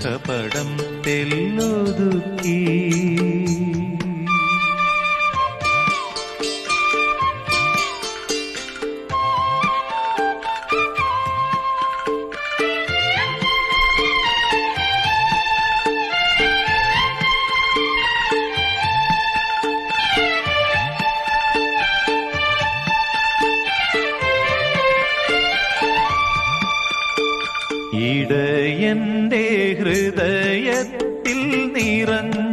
മുഖപടം തെല്ലൊതുക്കി. ഇടയന്റെ ഹൃദയത്തിൽ നിറഞ്ഞ